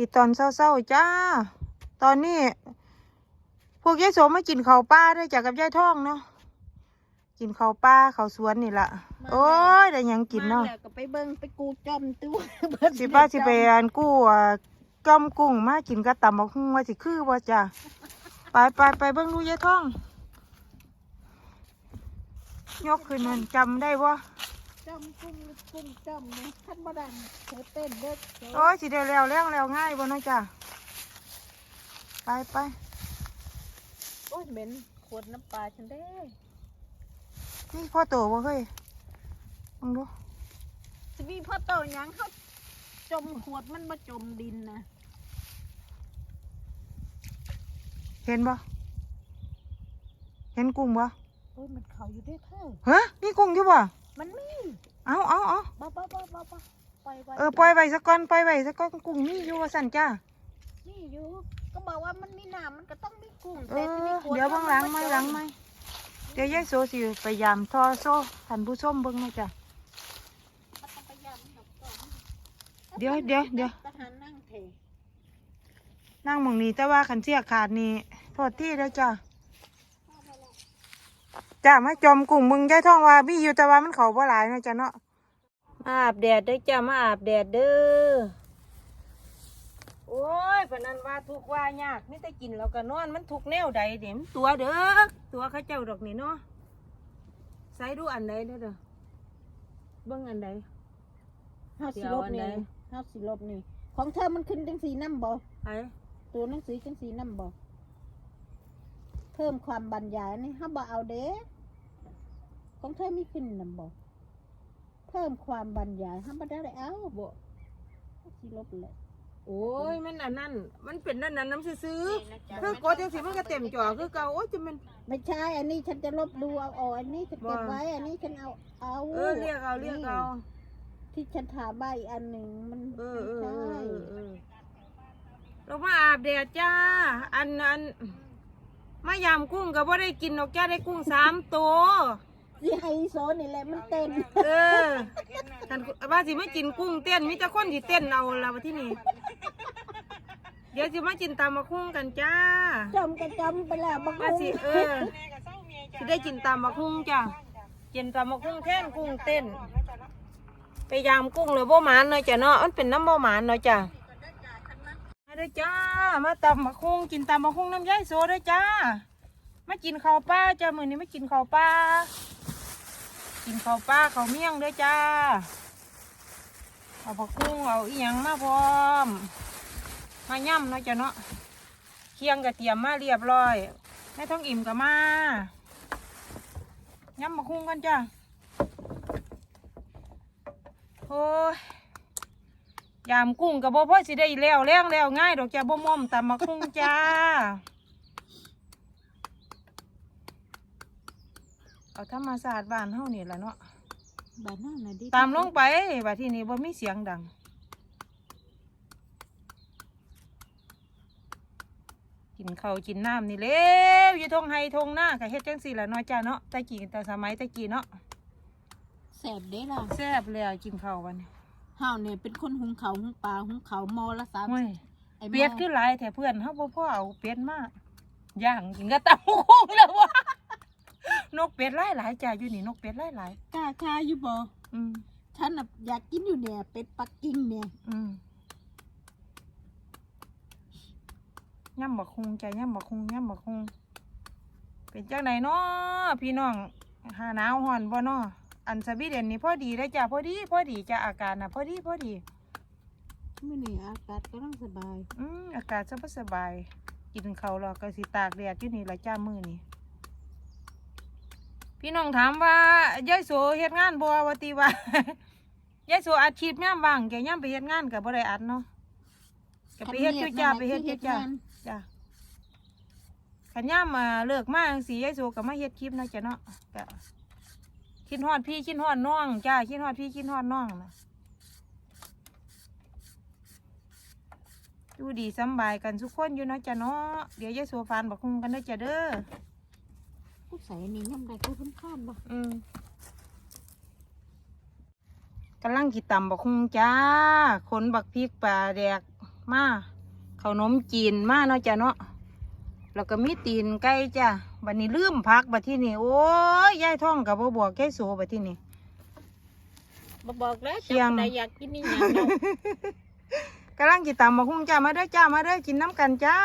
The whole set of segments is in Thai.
ดีตอนเศร้าๆจ้า ตอนนี้ พวกยายโสมมากินข้าวป้าด้วยจากกับยายท่องเนาะกินข้าวป้าข้าวสวนนี่ละโอ้ยได้หยังกินเนาะมแล้วก็ไปเบิ่งไปกูจอมตัวสิป้าสิไปอันกู้อะก้อมกุ้งมากินกระตำบักหุ่งว่าสิคือว่าจ้ะไปไปไปเบิ่งดูยายท่อง ยกขึ้นมันจำได้ว่า จอมกุ้งกุ้งจอมนะขั้นบ่ดันเธอเต้นเด้อเธอโอ้ยสิเดียวแล้วแล้วแล้วง่ายบ่เนาะจ้ะไปไปโอ้ยเหม็นขวดน้ำปลาฉันเด้นี่พ่อโตบ่เฮ้ยมึงดูสิมีพ่อโตหยังเขาจมขวดมันมาจมดินนะเห็นบ่เห็นกุ้งบ่โอ้ยมันเขาอยู่เด้อเธอฮะนี่กุ้งอยู่บ่ มันมีเอาเอาเอาบ้าบ้าบ้าบ้าบ้าปล่อยไว้เออปล่อยไว้สักก่อนปล่อยไว้สักก่อนกุ้งมีอยู่ว่าสั่นจ้านี่อยู่ ก็บอกว่ามันมีน้ำมันก็ต้องมีกุ้งเอแต่ที่มีอขวดเดี๋ยวเบิ่งหลังไหมนหลังไหมเดี๋ยวยายโซสิไปยามทอโซ่ท่านผู้ชมเบิ่งเนาะจ้ะ มันต้องไปย่ำดอกก่อนเดี๋ยวเดี๋ยวเดี๋ยว ทหารนั่งเทนั่งหมองนี้แต่ว่าขันเสียขาดนี่โทษที่แล้วจ้า จ้ามาจอมกุ้งมึงยายท่องว่ามีอยู่แต่ว่ามันเขาบ่หลายเนาะจ้ะเนาะมาอาบแดดได้จ้ามาอาบแดดเด้อโอ้ยพนันว่าทุกว่ายากไม่ได้กินแล้วก็นอนมันทุกแนวใดเดี๋ยวมันตัวเด้อตัวเข้าเจ้าดอกนี่เนาะใส่ดูอันใดเด้อเด้อเบิ่งอันใดห้าสิเดี๋ยวลบอันนี่ใดห้าสิลบนี่ ของเธอมันขึ้นจังสีน้ำบ่ไอ้ตัวหนังสือจังสีน้ำบ่เพิ่มความบรรยายนี่ห้าบ่เอาเด้ของเธอไม่ขึ้นน้ำบ่เพิ่มความบรรยายห้าบ่ได้เอาบ่ห้าสิลบเลยโอ้ยมันอันนั้นมันเป็นนั่นนั่นน้ำซื้อๆคือกดจังสิมันก็เต็มจอคือเก่าโอ้ยจะมันไม่ใช่อันนี้ฉันจะลบดูเอาอ๋ออันนี้ฉันเก็บว่าไว้อันนี้ฉันเอาเอาเออเรียกเอาเรียกเอาที่ฉันถามใบาอีกอันหนึ่งมันเออเออไม่เอใช่อเออเรามาอาบแดดจ้า อันอัน มายามกุ้งก็บ่ได้กินนกจ้าได้กุ้งสามตัวที่ไฮโซนี่แหละมันเต้นเออท่านว่าสิมากินกุ้งเต้นมีแต่คนที่เต้นเอาละว่าที่นี่เดี๋ยวสิมากินตามมาคุ้งกันจ้าจมก็จมไปแล้วบางว่าสิเออสิได้กินตามมาคุ้งจ้ากินตามมาคุ้งแท่นกุ้งเต้น ไปยามกุ้งเลยบ่หมานเนาะจ้ะเนาะมันเป็นน้ำบ่หมานเนาะจ้ะ เด้อจ้า มาตำมะคุ้งกินตำมะคุ้งน้ำย่ายโซเด้อจ้า มากินข้าวปลาจ้ามือนี้มากินข้าวปลากินข้าวปลาข้าวเมี่ยงเด้อจ้า เอาผักคุ้งเอาอีหยังมาพร้อม มาย่ำเนาะจ้ะเนาะ เคียงกระเทียมมาเรียบร้อยแม่ท้องอิ่มก็มาย่ำมะคุ้งกันจ้าโอ้ย ยามกุ้งกับบ่พ่อสิได้แล้วแล้วแล้วง่ายดอกจ้าบ่ม่อมตำมาคุ้งจ้า เอาธรรมศาสตร์บ้านเฮานี่ล่ะเนาะบ้านนั่นน่ะดิตามลงไปว่าที่นี่บ่มีเสียงดังกินข้าวกินน้ำนี่เร็วอยู่ทงไฮทงหน้าก็เฮ็ดจังสี่ล่ะเนาะจ้าเนาะแตะกี้แต่สมัยแตะกี้เนาะแสบเด้ล่ะแซ่บแล้วกินข้าววันนี้ เฮาเนี่ยเป็นคนหุงเขาวหุงปลาหุงเขาวมอละสามโอ้ยไอ้หม้อเป็ดคือหลายแต่เพื่อนเขาบ่พ่อเอาเป็ดมาย่างกินก็ตำคงแล้ววะนกเป็ดหลายหลายๆจ้าอยู่นี่นกเป็ดหลายหลายกล้าคาอยู่บ่ๆอืมฉันน่ะอยากกินอยู่เนี่ยเป็ดปักกิ่งเนี่ยอืมย่ำบักคุงจ้าย่ำบักคุงย่ำบักคุงเป็นจังไหนเนาะพี่น้องหาหนาวห่อนบ่เนาะ อันสวีเดนนี่พอดีเลยจ้าพอดีพอดีจ้าอากาศน่ะพอดีพอดี มื้อนี้อากาศกำลังสบายอืมอากาศสบายสบายๆกินข้าวแล้วก็สิตากแดดอยู่นี่ละจ้ามือนี่พี่น้องถามว่ายายโสเฮ็ดงานบ่ว่าติว่า ยายโสอัดคลิปย่ำว่างแกย่ำไปเฮ็ดงานก็บ่ได้อัดเนาะก็ไปเฮ็ดอยู่จ้าไปเฮ็ดอยู่จ้าจ้าขันย่ำมาเลิกมาจังซี่ยายโสก็มาเฮ็ดคลิปเนาะจ้ะเนาะก็ คิดฮอดพี่คิดฮอดน้องจ้าคิดฮอดพี่คิดฮอดน้องนะดูดีสำบายกันทุกคนอยู่เนาะจ้ะเนาะเดี๋ยวยายโซฟานบอกคุงกันเด้อจ้ะเด้อผู้ใส่นี่ยำได้ก็เพิ่นข้ามบ่อืมกำลังกินตำบักคุงจ้า ขนบักพริกปลาแดกมาขนมจีนมาเนาะจ้ะเนาะ แล้วก็มีตีนไก่จ้ะ บัดนี้ลืมพักบัดที่นี่โอ้ยยายท่องกับบ่บอกแกโสบัดที่นี่บ่บอกแล้วเคียงจับได้อยากกินนี่หยังเนาะกำลังจิตตำบักหุ่งจ้ามาเด้อจ้ามาเด้อกินน้ำกันจ้า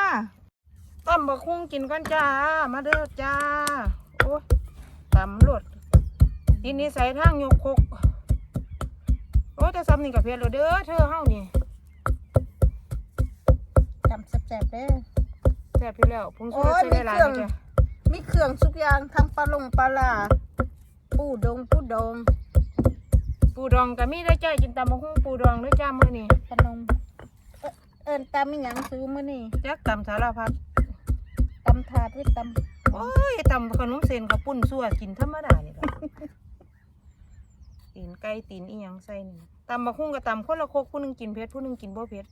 ตำบักหุ่งกินกันจ้ามาเด้อจ้าโอ้ยตำรวดทีนี้ใส่ทางยกคกโอ้ยแต่ซ้ำนี่กับเพียรเด้อเธอเฮานี่จำแซ่บๆเด้อแซ่บอยู่แล้วผงชูรสโอ้ยใส่หลายมีๆเครื่นะองจ้ะ มีเครื่องทุกอย่างทำปลาลงปลาล่าปูดงปูดงปูดองกับมีได้อจ้ากินตำบักหุ่งปูดองเด้อจ้ามื้อนี้ขนมเอิ้นเอิ้นตำอีหยังซื้อมื้อนี้จักตำสารพัดตำถาดหรือตำโอ้ยตำขนมเส้นกับปุ้นซั่วกินธรรมดานี่แหละตีนไก่ตีนอีหยังใส่นี่ตำบักหุ่งกับตำคนละโคกผู้หนึงกินเผ็ดผู้หนึงกินบ่เผ็ด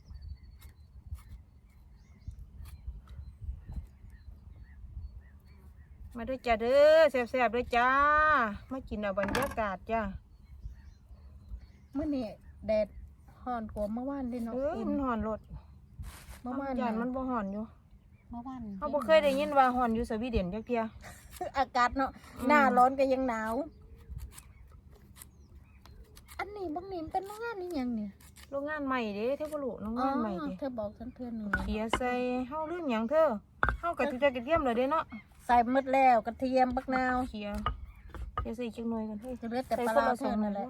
มาเด้วยจ้าเด้อแซ่บๆเด้วยจ้า มากินเอาบรรยากาศจ้ามื้อนี้แดดฮ้อนกว่าเมื่อวานเด้เนาะเอ้ยอุ่นมันห่อนรถเมื่อวานยานน่ะมันบ่ห่อนอยู่เมื่อวานเขาบ่เคยได้ยินว่าห่อนอยู่สวีเดนจักเที่ยอากาศเนาะอืมหน้าร้อนก็ยังหนาว อันนี้บางนี่มันเป็นโรงงานนี่ยังเนี่ยโรงงานใหม่เด้เทพบุรุโรงงานใหม่เด้เธอบอกฉันเธอหนึ่งเขียใส่เฮาเรื่องหยังเธอเฮากะติกระเทียมเลยเด้เนาะ ใส่หมดแล้วกระเทียมบักนาวเขียเขียใส่จังหน่อยกันเฮ้ยจะเหลือแต่ใส่ปลาคนร้าละเท่าสองนั่นแหละ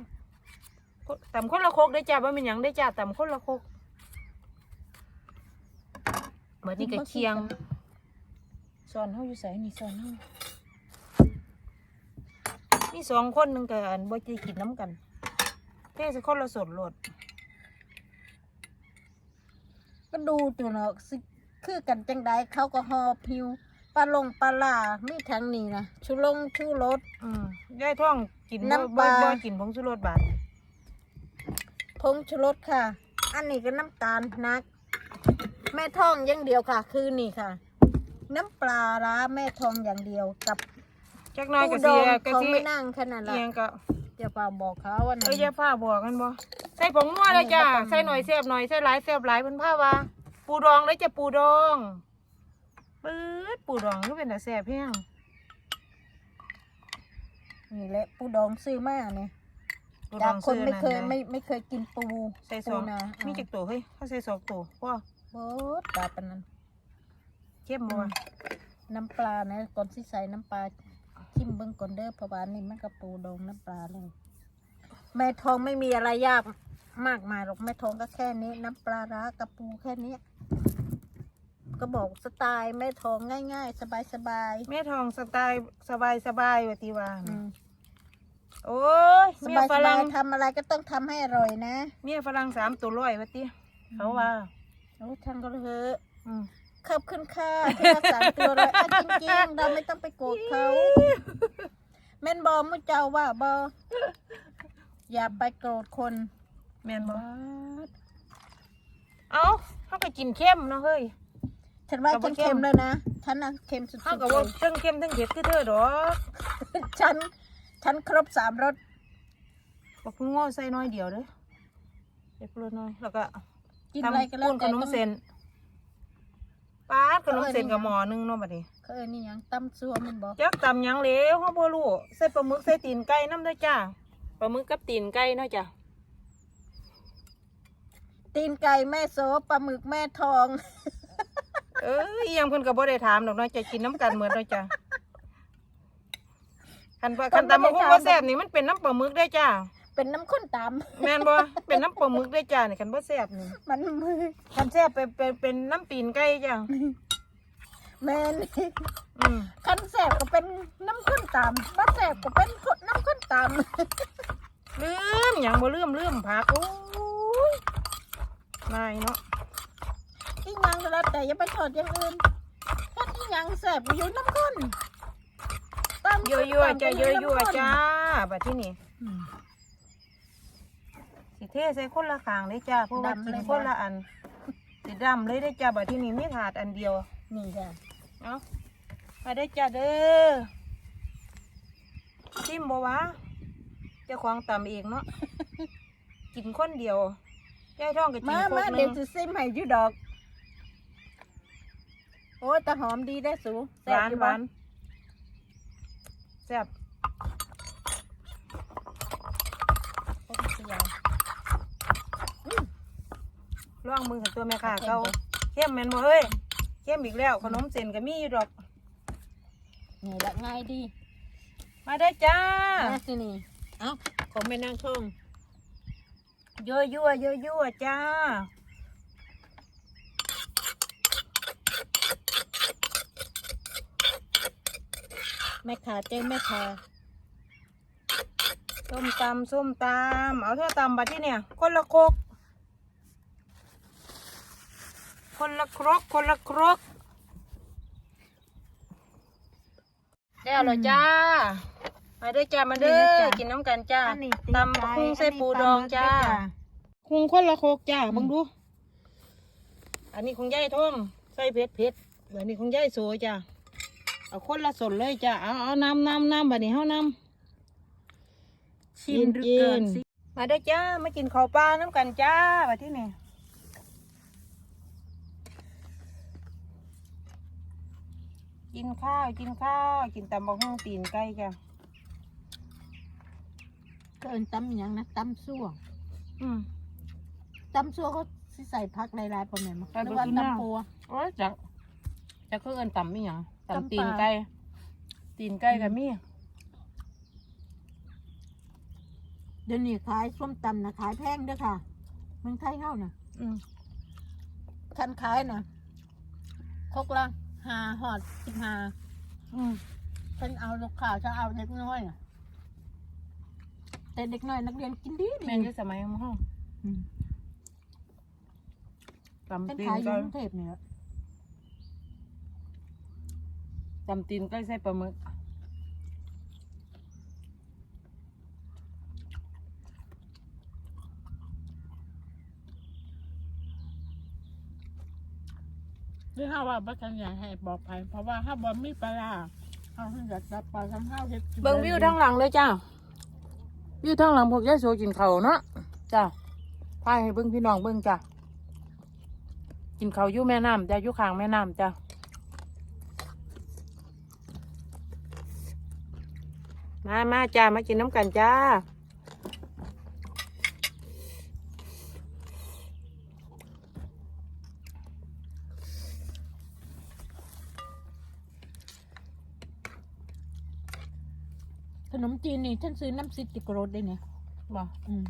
ตำคนละโคกได้จ้าบ่เป็นหยังได้จ้าตำคนละโคกบัดนี้ก็เคียงสอนเฮาอยู่ไสนี่สอนเฮามีสองคนหนึงก็อันบ่ได้กินน้ำกันเทใส่คนละสดโลดก็ดูตัวเนาะสิคือกันจังใดเขาก็หอบพิว ปลาลงปลาล่ามีทั้งนี้นะชูลงชูรสอืมยายท่องกินบ่น้ำปบ่ลาบ่กินผงชูรสบาดผงชูรสค่ะ อันนี้ก็น้ำตาลนัก แม่ท่องอย่างเดียวค่ะ คือนี่ค่ะ น้ำปลาร้าแม่ทองอย่างเดียวกับจักหน้อยก็ดเสีองยก็เขาสิไม่นั่งขนาดเอีละยงก็จะเปล่าบอกเขาว่าเอ้นั่ยนอย่าผ้าบวกกันบ่ใส่ผงนัวเลยจ้าอันนี้บ่ต้อง ใส่หน่อยแซ่บหน่อยใส่หลายแซ่บหลายเพิ่นผ้าว่า ปูดองเลยจ้ะปูดอง ปื๊ดปูดองก็เป็นแต่แซ่บเพียงนี่แหละปูดองซื้อมาเนี่ยปูดจาอกงคนไม่เคยซื้อไม่ไม่เคยกินปูใส่สปูองนามีจักตัวเฮ้ยเขาใส่สองตัวพ่อโบ๊ทปลาปานนั้นเข้มบ่วะน้ำปลานะก่อนที่ใส่น้ำปลาชิมเบิ้งก่อนเด้อเพราะว่านี่มันกับปูดองน้ำปลาเลยแม่ทองไม่มีอะไรยากมากมายหรอกแม่ทองก็แค่นี้ น้ำปลาร้ากับปูแค่นี้ ก็บอกสไตล์แม่ทองง่าย ๆ สบายแม่ทองสไตล์สบายสบายว่าติว่าๆอืมโอ้ยสเมียบายฝสบารั่งยทำอะไรก็ต้องทำให้อร่อยนะเมียฝรั่งสามตัวร้อยว่าติเขาว่า โอ้ท่านก็เถอะอืมขอบคุณค่ะที่รักษาตัวเลยอะจริงๆเราไม่ต้องไปโกรธเขาแม่นบอมุเจ้าว่าบออย่าไปโกรธคนแม่นบ่ เอ้าเขาก็กินเข้มเนาะเฮ้ย ฉันว่ากับบ่ฉันเข้เค็มมแล้วนะฉันนะเค็มสุดเขาๆก็เลว่ายทั้งเข้มทั้งเผ็ดคือเธอดอกฉัน ฉันครบสามรสบักง้อใส่น้อยเดียวเด้อเด็กเน้อย แล้วก็กินอะไรก็แล้วทำขแต่นมต้องเส้นป้าดขนมเส้นกับหมอหนึงเนาะบัดนี้เขาเอ้ยนี่หยังตำซัวมันบอกจักตำหยังเหลวเฮาบ่รู้ใส่ปลาหมึกใส่ตีนไก่น้ำเด้อจ้าปลาหมึกกับตีนไก่เนาะจ้ะตีนไก่แม่โซปลาหมึกแม่ทอง เอ้ยอีหยังเพิ่นก็บ่ได้ถามดอกเนาะจะกินน้ำกันเหมือนเนาะจ้ะคันว่าคันตำบักหุ่งบ่แซ่บนี่มันเป็นน้ำปลาหมึกได้อจ้าเป็นน้ำข้นตแม่นบ่เป็นน้ำปลาหมึกได้อจ้านี่คันบ่แซ่บนี่ำมันมือคันแซ่บเป็นเป็นเป็นน้ำตีนไก่จ้ะแม่นอืมคันแสบก็เป็นน้ำข้นตามบ้าแสบก็เป็นน้ำข้นตามลืมหยังบ่ลืมลืมผักโอ้ยนายเนาะ อีหยังก็แล้วแต่อย่าไปถอดอย่างอื่นถ้าอีหยังแสบก็อยู่น้ำข้นตามยั่วยั่วๆจ้ายั่วยั่วๆจ้าบัดที่นี่อืม สิเทใส่คนละขางเลยจ้าเพราะว่าดำกินเลยคนละอันสิดำเลยได้อจ้าบัดที่นี่มีถาดอันเดียวนี่ค่ะเอามาได้อจ้าเด้อซิมบ่วะเจ้าของตำเองเนาะ กินคนเดียวยายท่องก็กินมาโคมากหเดี๋นึยวงจะซิมให้อยู่ดอกโอ้ยแต่หอมดีได้อสูหแซ่บวานอยู่หบ่วานแซ่บโอ้ยเสียวล่องมือของตัวแม่ค่ะเขาเข้มแม่นบ่เฮ้ยเข้มอีกแล้วขนมเส้นก็มีอยู่ดอก นี่ละง่ายดีมาได้อจ้ามาสินี่เอ้าของแม่นางทองยั่วยั่วยั่วยั่วจ้า แม่ขาเจ้แม่ขาส้มตำส้มตำเอาเท่าตำบัดที่เนี่ย คนละโคกคนละครกคนละครกแล้วเหรอจ้า มาเด้อจ้ามาเด้อกินน้ำกันจ้าอันนี้ตำบักคุ้งใส่ปูดองจ้าคุงคนละโคกจ้าเบังดู อันนี้ของยายท่องใส่เผ็ดเผ็ดอันนี้ของยายโซจ้า เอาคนละสนเลยจ้าเอาเอาน้ำน้ำน้ำบัดนี้เฮาน้ำชิมหรือเกินสิมาได้อจ้ามากินข้าวปลาน้ำกันจ้าบัดที่นี่กินข้าวกินข้าวกินตำบักหุ่งตีนไก่จ้าเกินตำอหย่างนะตำซั่วอืมตำซั่วเขาสิใส่ผักหลายๆปนไหนมาไปหเบิ่รืงอว่าดูหน้าตำปัวโอ้ยจักจักคือเอินตำมีหยัง ตำปลาตำตีนไก่ ตีนไก่กับมีเดี๋ยวนี้ขายส้มตำนะขายแพงเด้อค่ะเมืองไทยเข้านะอืมคันขายนะครกละห้าหอดสิบห้าอืมฉันเอาลูกค้าฉันเอาเด็กน้อยน่ะแต่เด็กน้อยนักเรียนกินดีดีแม่นอยู่สมัยของเฮาอืมฉันตำตีนขายอยู่ไก่กรุงเทพเนี่ย ตำตีนไก่ใส่ปลาหมึกหรือห้าว่าบัฉันอยากให้บอกไปเพราะว่าถ้าบอมีปลาร้าเอาให้อยากจับปลาทำข้าวเฮ็ดกินเบิ่งวิวทางหลังเลยจ้าวิวทางหลังพวกยายโซกินข้าวเนาะจ้าพายให้เบิ่งพี่น้องเบิ่งจ้ากินข้าวอยู่แม่น้ำจ้าอยู่ข้างแม่น้ำจ้า มามาจ้า มากินน้ำกันจ้า ขนมจีนนี่ฉันซื้อน้ำซิติกรสได้เนี่ยบ่อืม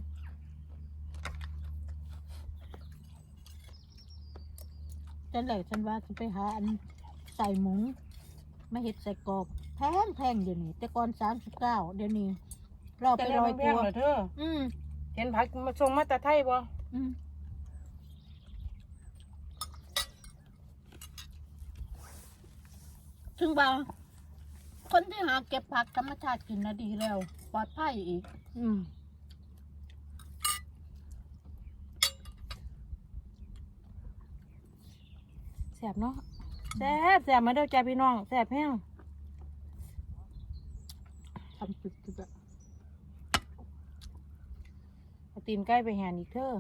ฉันเลยฉันว่าจะไปหาอันใส่หมู มาเห็ดใส่กรอบแพงแพงเดี๋ยวนี้ แต่ก่อนสามสิบเก้าเดี๋ยวนี้รอจะไปได้รอยแพตังวเหรอเธออืมเห็นผักมาส่งมาแต่ไทยบ่อืมถึงว่าคนที่หาเก็บผักธรรมชาติกินนะดีแล้ว ปลอดภัยอีก อืมแสบเนาะ แสบแสบมาเด้อจ้าพี่น้องแสบแห้งทำจุดจุดอะเอาตีนใกล้ไปแหนอีกเธอ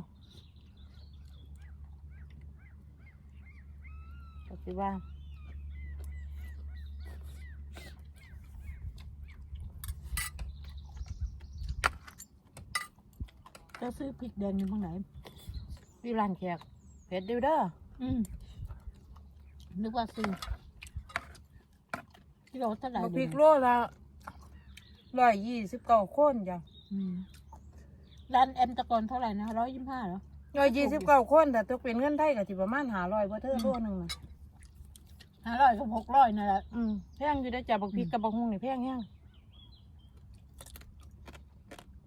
ก็สิว่าจะซื้อพริกแดงอยู่ตรงไหนวิร้านแขกเผ็ดเดิวเด้ออืม นึกว่าซื้อที่เราเท่าไหร่บักพเลริยกโลละร้อยยี่สิบเก้าคนจ้ะอืมร้านแอมตะกอนเท่าไหร่นะร้อยยี่สิบห้าเหรอร้อยยี่สิบเก้าคนแต่ต้องเป็นเงินไทยก็สิประมาณหาร้อยบ่เธอโลหนึงน่ะห้าร้อยกับหกร้อยนั่นแหละอืมแพงอยู่ได้อจ้ะบักพริกกับบักฮุ่งนี่แพงแห้ง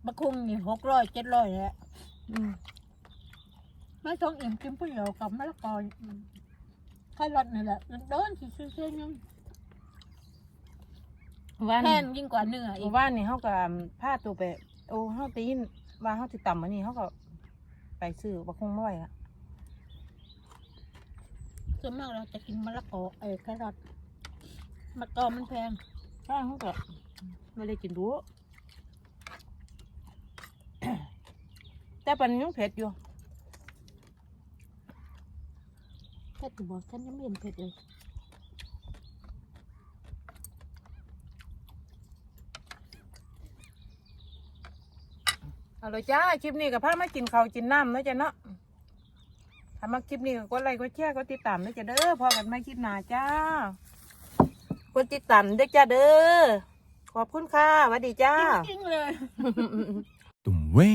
บะคุงนี่หกร้อยเจ็ดร้อยแหละอืม ไม่ต้องอิ่มกินผู้เดียวกับมะละกออืม ไข่รสนี่แหละเดินสิซื้อซื้อยังว่านแพงยิ่งกว่าเนื้ออีก ว่านนี่เขาก็พาตัวไป โอ้เขาตีนว่าเขาติดต่ำอันนี้เขาก็ ไปซื้อบักฮุ่งมาไว้ละส่วนมากเราจะกินมะละกอเอ้ยไข่รสมะละกอมันแพงใช่เขาก็ไม่ได้กินดู แต่ปันนี้ยังเผ็ดอยู่ ผ็ดหรือบอกฉันยังไม่เห็นเผ็ดเลยเอาเลยจ้าคลิปนี้กับพามากินข้าวกินน้ำเนาะจ้ะเนาะถ้ามาคลิปนี้ก็กดไลค์กดแชร์กดติดตามเนาะจ้ะเด้อพอกันไม่คลิปหน้าจ้ากดติดตามเด้อจ้าเด้อขอบคุณค่ะสวัสดีจ้า จริงๆเลย